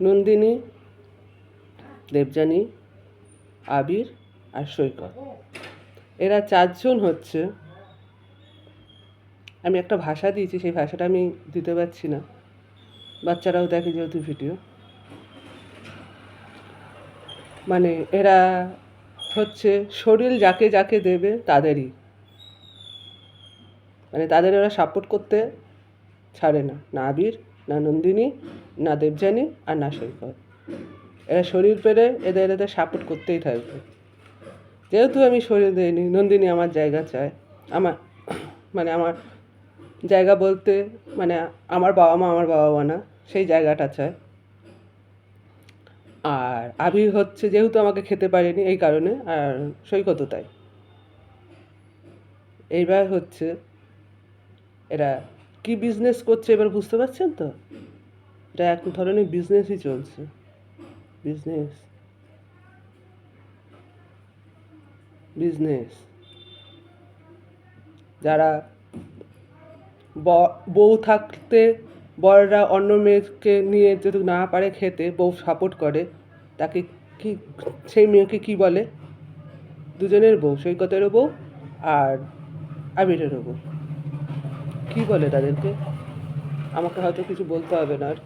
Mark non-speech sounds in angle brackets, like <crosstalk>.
নন্দিনী, দেবযানী, আবির আর সৈকত। এরা চারজন হচ্ছে। আমি একটা ভাষা দিয়েছি, সেই ভাষাটা আমি দিতে পারছি না। বাচ্চারাও দেখে যেহেতু ভিডিও। মানে এরা হচ্ছে শরীর যাকে যাকে দেবে তাদেরই। মানে তাদের ওরা সাপোর্ট করতে ছাড়ে না। না আবির, না নন্দিনী না দেবযানী আর না সৈকত। এরা শরীর পেরে এদের এদের সাপোর্ট করতেই থাকবে। যেহেতু আমি শরীর দিইনি, নন্দিনী আমার জায়গা চায়। আমার <clears throat> মানে আমার জায়গা বলতে মানে আমার বাবা মা আমার বাবা মা না, সেই জায়গাটা চায়। আর আবির হচ্ছে যেহেতু আমাকে খেতে পারেনি এই কারণে, আর সৈকতও তাই। এইবার হচ্ছে এরা কি বিজনেস করছে এবার বুঝতে পারছেন তো? এটা এক ধরনের বিজনেসই চলছে। বিজনেস বিজনেস যারা বউ থাকতে বড়রা অন্য মেয়েকে নিয়ে যদি না পারে খেতে, বউ সাপোর্ট করে, তাকে কি, সেই মেয়েকে কি বলে? দুজনের বউ, সৈকতেরও বউ আর আবিরেরও বউ। কী বলে তাদেরকে? আমাকে হয়তো কিছু বলতে হবে না আর।